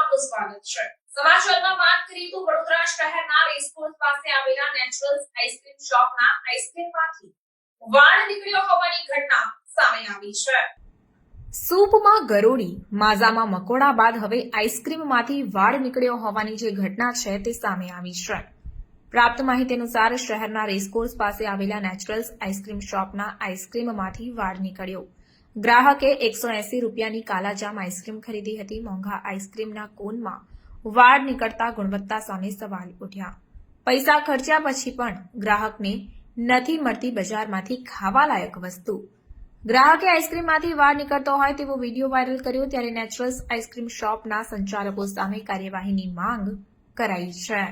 આપનું સ્વાગત છે. સમાચારમાં વાત કરીએ તો વડોદરા શહેરના રેસકોર્સ પાસે આવેલા નેચરલ્સ આઈસ્ક્રીમ શોપના આઈસ્ક્રીમમાંથી વાળ નીકળ્યો હોવાની ઘટના સામે આવી છે. સૂપમાં ગરોળી, માઝામાં મકોડા બાદ હવે આઈસ્ક્રીમમાંથી વાળ નીકળ્યો હોવાની જે ઘટના છે તે સામે આવી છે. પ્રાપ્ત માહિતી અનુસાર શહેરના રેસકોર્સ પાસે આવેલા નેચરલ્સ આઈસ્ક્રીમ શોપના આઈસ્ક્રીમમાંથી વાળ નીકળ્યો. ગ્રાહકે એકસો એસી રૂપિયાની કાલાજામ આઈસ્ક્રીમ ખરીદી હતી. મોંઘા આઈસ્ક્રીમના કોનમાં વાળ નીકળતા ગુણવત્તા સામે સવાલ ઉઠ્યા. પૈસા ખર્ચ્યા પછી પણ ગ્રાહકને નથી મળતી બજારમાંથી ખાવાલાયક વસ્તુ. ગ્રાહકે આઈસ્ક્રીમમાંથી વાળ નીકળતો હોય તેવો વીડિયો વાયરલ કર્યો ત્યારે નેચરલ્સ આઈસ્ક્રીમ શોપના સંચાલકો સામે કાર્યવાહીની માંગ કરાઈ છે.